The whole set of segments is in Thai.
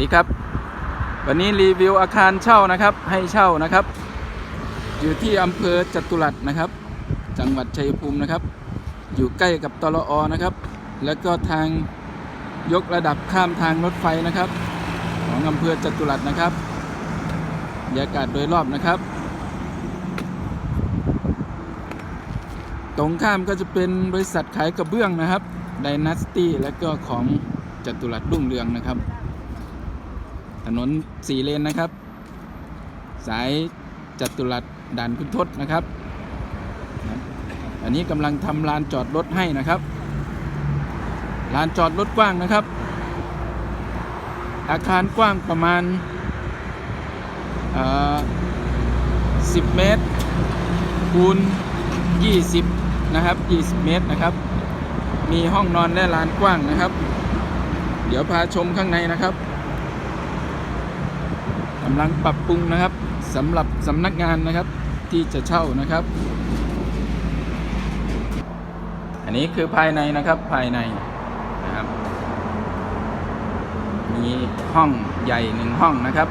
ดีครับ วันนี้รีวิวอาคารเช่านะครับ ให้เช่านะครับ อยู่ที่อำเภอจตุรัสนะครับ จังหวัดชัยภูมินะครับ อยู่ใกล้กับตลออนะครับ แล้วก็ทางยกระดับข้ามทางรถไฟนะครับ ของอำเภอจตุรัสนะครับบรรยากาศโดยรอบนะครับ ตรงข้ามก็จะเป็นบริษัทขายกระเบื้องนะครับดนาสตี้และก็ของจตุรัสรุ่งเรืองนะครับ ถนนสี่เลนนะครับ สายจัตุรัสด่านคุณทศนะครับ อันนี้กำลังทำลานจอดรถให้นะครับลานจอดรถกว้างนะครับ อาคารกว้างประมาณ 10 เมตร คูณ 20 นะครับ 20 เมตรนะครับ มีห้องนอนและลานกว้างนะครับ เดี๋ยวพาชมข้างในนะครับำลังปรับปรุงนะครับสำหรับสำนักงานนะครับที่จะเช่านะครับ อันนี้คือภายในนะครับภายในนะครับ มีห้องใหญ่หนึ่งห้องนะครับ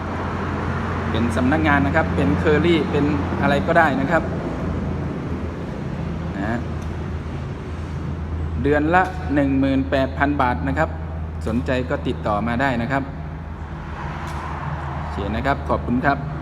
เป็นสำนักงานนะครับ เป็นเคอรี่เป็นอะไรก็ได้นะครับนะเดือนละ 18,000 บาทนะครับ สนใจก็ติดต่อมาได้นะครับ นะครับ ขอบคุณครับ